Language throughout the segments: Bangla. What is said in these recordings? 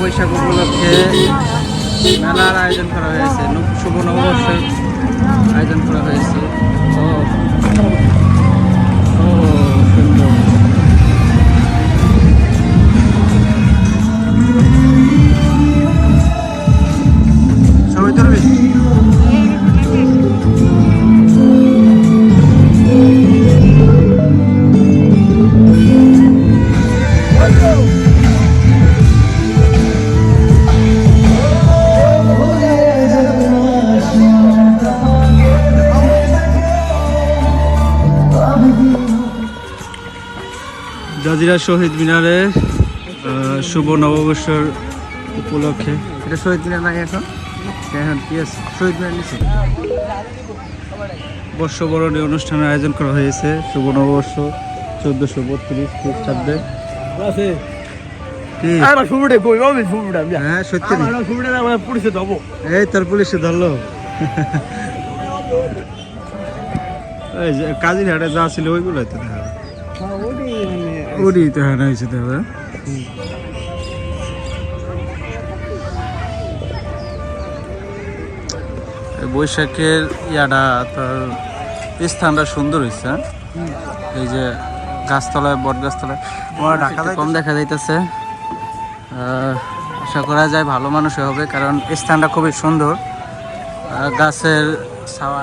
বৈশাখ উপলক্ষে মেলার আয়োজন করা হয়েছে। শুভ নববর্ষের আয়োজন করা হয়েছে। ও জাজিরা শহীদ মিনারে আহ, শুভ নববর্ষর উপলক্ষে। এটা শহীদ মিনার নাই এখন? এখন কি আছে। শহীদ মিনার নিচে। বর্ষবরণী অনুষ্ঠানের আয়োজন করা হয়েছে। শুভ নববর্ষ চোদ্দশো বত্রিশ খ্রিস্টাব্দে। কি? হ্যাঁ সত্যি? এই তোর পুলিশে ধরলো। এই যে কাজির হাটে যা ছিল ওইগুলো তো। দেখা তো হ্যাঁ হয়েছে তো বৈশাখের ইয়াটা তোর স্থানটা সুন্দর হয়েছে হ্যাঁ? এই যে গাছতলায় বট গাছতলায় আমার ঢাকা কম দেখা যাইতেছে। আশা করা যায় ভালো মানুষ হবে কারণ স্থানটা খুবই সুন্দর। গাছের ছাওয়া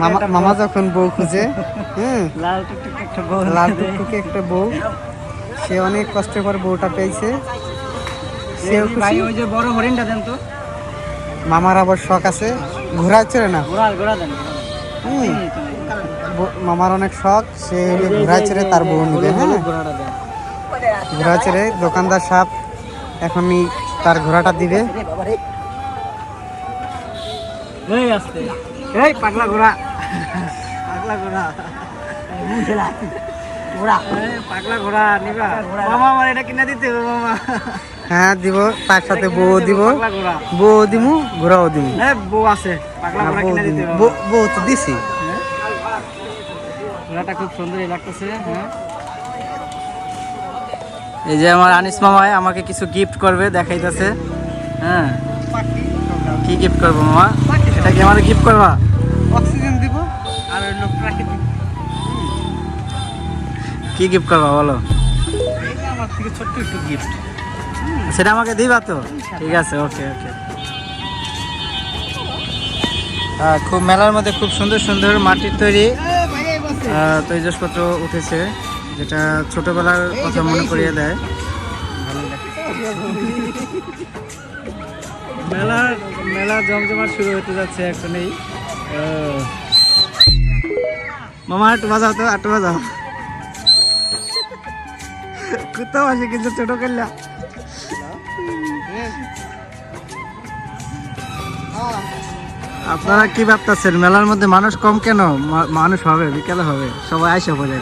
মামা মামা যখন বউ খুঁজে হ্যাঁ লাল টুকটুক একটা বউ। টুকটুকে একটা বউ। সে অনেক কষ্ট করে বউটা পেয়েছে। সেও ভাই ওই যে বড় হরিণটা দেন তো। মামার আবার শখ আছে। ঘোরা চড়ে না দেন। হুম মামার অনেক শখ। সে ঘোরা ছেড়ে তার বউ নিবে হ্যাঁ। ঘোরা ছেড়ে দোকানদার সাপ এখনই তার ঘোড়াটা দিবে। এই আসতে। এই পাগলা ঘোড়া। পাগলা ঘোড়া। ঘোড়া। পাগলা ঘোড়া নিবা। মামা আমার এটা কিনে দিতে হবে মামা। হ্যাঁ দিব। তার সাথে বউ দিব। বউ দিমু ঘোড়াও দিমু। হ্যাঁ বউ আছে। পাগলা ঘোড়া কিনে দিতে। হবে। বউ- বউ তো দিছি। ঘোড়াটা খুব সুন্দরই লাগতেছে হ্যাঁ। এই যে আমার আনিস মামাই আমাকে কিছু গিফট করবে দেখাইতেছে। হ্যাঁ। কি গিফট করব মামা? এটা কি আমার গিফট করবা? অক্সিজেন দিব আর হইল প্রাকৃতিক। কি গিফট করবা বলো? আমার থেকে ছোট্ট একটু গিফট সেটা আমাকে দিবা তো? ঠিক আছে ওকে ওকে খুব মেলার মধ্যে খুব সুন্দর সুন্দর মাটির তৈরি তৈজসপত্র উঠেছে যেটা ছোটবেলার কথা মনে করিয়ে দেয়। ভালোই লাগছে। মেলা মেলা জমজমাট শুরু হতে যাচ্ছে এখনই মামা, একটু বাজাও তো, একটু বাজাও। কোথাও আসে কিন্তু ছোট করলা। আপনারা কি ভাবতেছেন, মেলার মধ্যে মানুষ কম কেন? মানুষ হবে, বিকেলে হবে, সবাই আইসা পড়ে।